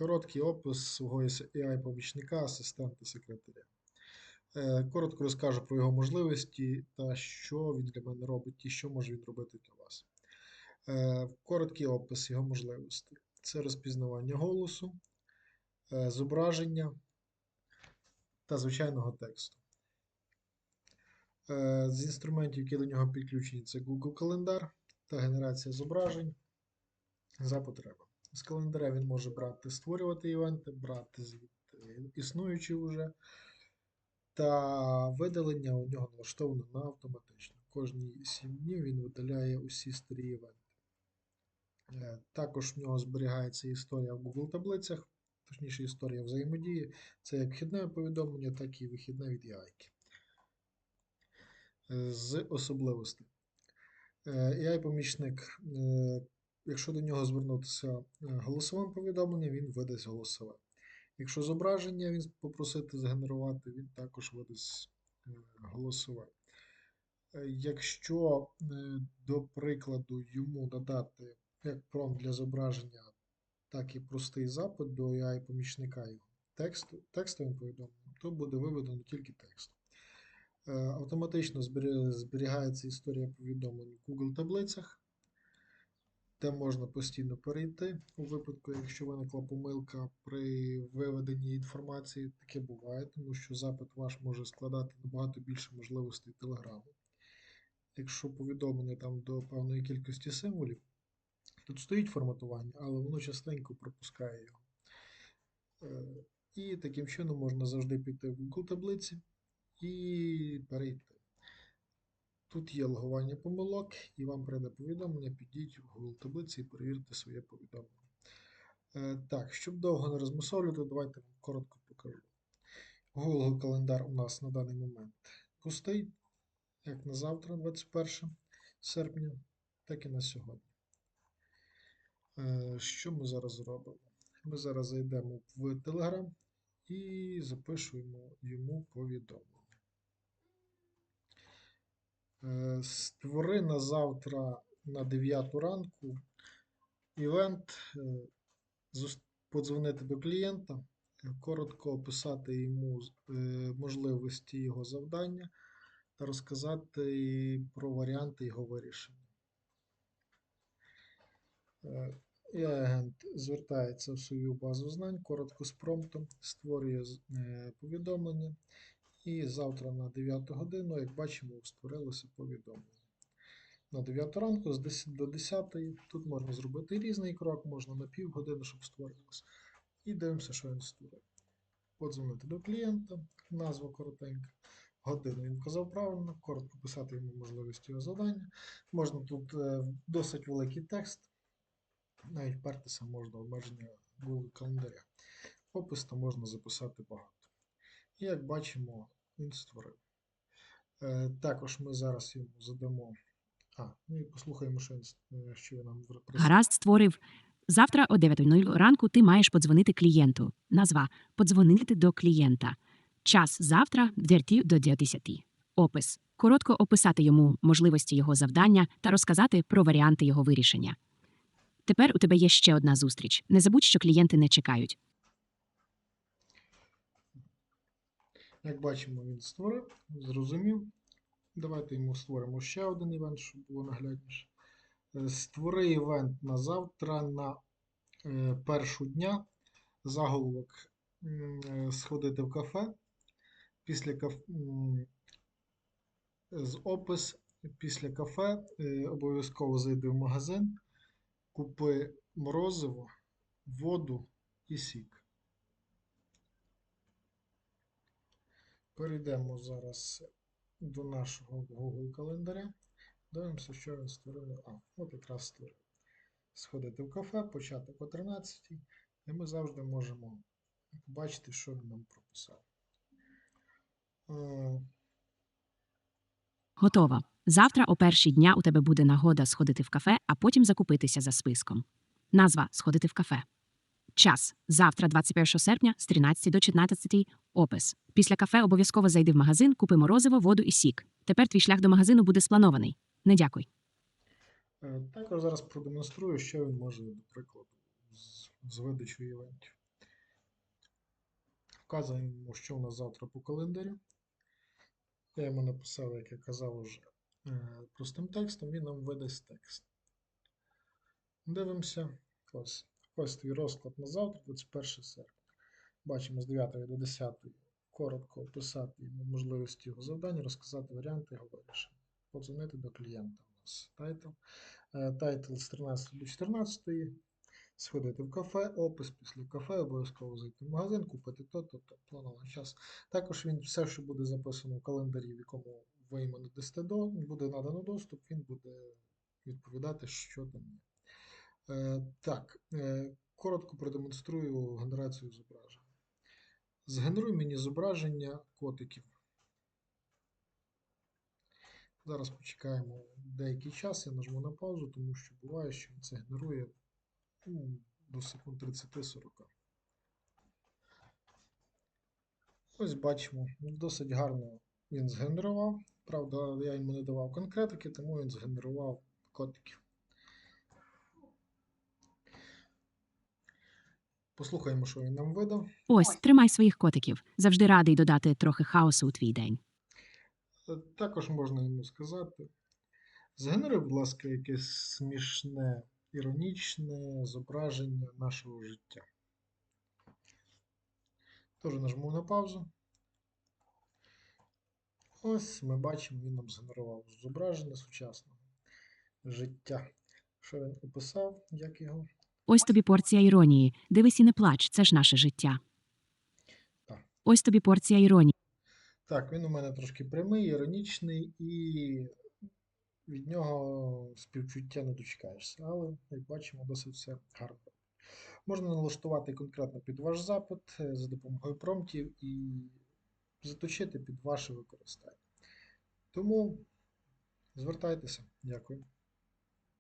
Короткий опис свого AI-помічника, асистента секретаря. Е, Коротко розкажу про його можливості та що він для мене робить і що може він робити для вас. Е, Короткий опис його можливостей. Це розпізнавання голосу, е, зображення та звичайного тексту. З інструментів, які до нього підключені, це Google Календар та генерація зображень за потреби. З календаря він може брати, створювати івенти, брати звідти існуючі вже. Та видалення у нього налаштовано на автоматично. Кожні 7 днів він видаляє усі старі івенти. Е, Також в нього зберігається історія в Google таблицях, точніше історія взаємодії. Це як вхідне повідомлення, так і вихідне від AI. Е, З особливостей. AI-помічник, е, якщо до нього звернутися е, голосовим повідомленням, він видасть голосове. Якщо зображення він попросити згенерувати, він також видасть е, голосове. Е, Якщо, до прикладу, йому надати як промпт для зображення, так і простий запит до AI-помічника його тексту, текстовим повідомленням, то буде виведено тільки текст. Автоматично зберігається історія повідомлень в Google таблицях, де можна постійно перейти у випадку, якщо виникла помилка при виведенні інформації. Таке буває, тому що запит ваш може складати набагато більше можливостей Телеграму. Якщо повідомлення там до певної кількості символів, тут стоїть форматування, але воно частенько пропускає його. Е, І таким чином можна завжди піти в Google таблиці і перейти. Тут є логування помилок, і вам прийде повідомлення, підіть в Google таблиці і перевірте своє повідомлення. Е, Так, щоб довго не розмисовлювати, давайте вам коротко покажу. Google календар у нас на даний момент пустий, як на завтра, 21 серпня, так і на сьогодні. Е, Що ми зараз зробимо? Ми зараз зайдемо в Telegram і запишемо йому повідомлення. Е, Створи на завтра на 9 ранку івент, е, подзвонити до клієнта, е, коротко описати йому можливості його завдання та розказати про варіанти його вирішення. І агент звертається в свою базу знань, коротко з промптом, створює повідомлення. І завтра на 9 годину, як бачимо, створилося повідомлення. На 9 ранку з 10 до 10 тут можна зробити різний крок, можна на півгодини, щоб створилося. І дивимося, що він створив. Подзвонити до клієнта, назва коротенька. Годину він вказав правильно, коротко писати йому можливості його завдання. Можна тут е, досить великий текст, навіть впертися можна обмеження календаря. Опис там можна записати багато. І як бачимо, він створив. Е, також ми зараз йому задамо. А, ну і послухаємо, що він, е, що він нам Гаразд створив. Завтра о 9.00 ранку ти маєш подзвонити клієнту. Назва подзвонити до клієнта. Час завтра в 9 до 10. Опис коротко описати йому можливості його завдання та розказати про варіанти його вирішення. Тепер у тебе є ще одна зустріч. Не забудь, що клієнти не чекають. Як бачимо, він створив, зрозумів. Давайте йому створимо ще один івент, щоб було наглядніше. Е, Створи івент на завтра на е, першу дня. Заголовок е, сходити в кафе. Після кафе з опис після кафе обов'язково зайди в магазин, купи морозиво, воду і сік. Перейдемо зараз до нашого Google календаря. Дивимося, що він створив. А, от якраз створив. Сходити в кафе, початок о 13 і ми завжди можемо побачити, що він нам прописав. Е, Готово. Завтра о першій дня у тебе буде нагода сходити в кафе, а потім закупитися за списком. Назва сходити в кафе. Час завтра, 21 серпня, з 13 до 14. Опис. Після кафе обов'язково зайди в магазин, купи морозиво, воду і сік. Тепер твій шлях до магазину буде спланований. Не дякуй. Е, Також зараз продемонструю, що він може, до прикладу, з, видачою івентів. Вказуємо, що у нас завтра по календарю. Я йому написав, як я казав уже, е, простим текстом, він нам видасть текст. Дивимося. Ось. Ось твій розклад на завтра, 21 серпня. Бачимо з 9 до 10 коротко описати йому можливості його завдання, розказати варіанти його вирішення. Подзвонити до клієнта у нас тайтл. Е, Тайтл з 13 до 14. Сходити в кафе, опис після кафе, обов'язково зайти в магазин, купити то, то, то, планований час. Також він все, що буде записано в календарі, в якому ви йому надасте буде надано доступ, він буде відповідати, що там є. Е, так, е, коротко продемонструю генерацію зображень. Згенеруй мені зображення котиків. Зараз почекаємо деякий час, я нажму на паузу, тому що буває, що це генерує ну, до секунд 30-40. Ось бачимо, досить гарно він згенерував. Правда, я йому не давав конкретики, тому він згенерував котиків. Послухаємо, що він нам видав. Ось, тримай своїх котиків. Завжди радий додати трохи хаосу у твій день. Е, Також можна йому сказати. Згенеруй, будь ласка, якесь смішне, іронічне зображення нашого життя. Теж нажму на паузу. Ось ми бачимо, він нам згенерував зображення сучасного життя. Що він описав, як його? Ось тобі порція іронії. Дивись і не плач, це ж наше життя. Так. Ось тобі порція іронії. Так, він у мене трошки прямий, іронічний, і від нього співчуття не дочекаєшся. Але, як бачимо, досить все гарно. Можна налаштувати конкретно під ваш запит е, за допомогою промптів і заточити під ваше використання. Тому звертайтеся. Дякую.